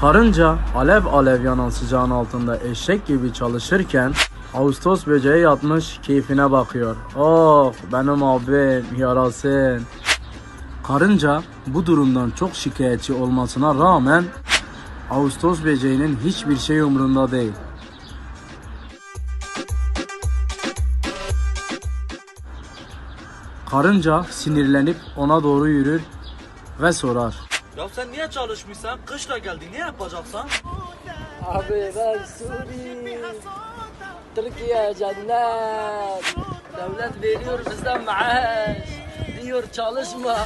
Karınca alev alev yanan sıcağın altında eşek gibi çalışırken Ağustos böceği yatmış keyfine bakıyor. Oh benim abim yarasın. Karınca bu durumdan çok şikayetçi olmasına rağmen Ağustos böceğinin hiçbir şey umrunda değil. Karınca sinirlenip ona doğru yürür ve sorar. Ya sen niye çalışmışsan? Kışla geldin. Ne yapacaksın? Abi ben Suri. Türkiye cennet. Devlet veriyor bizden maaş. Diyor çalışma.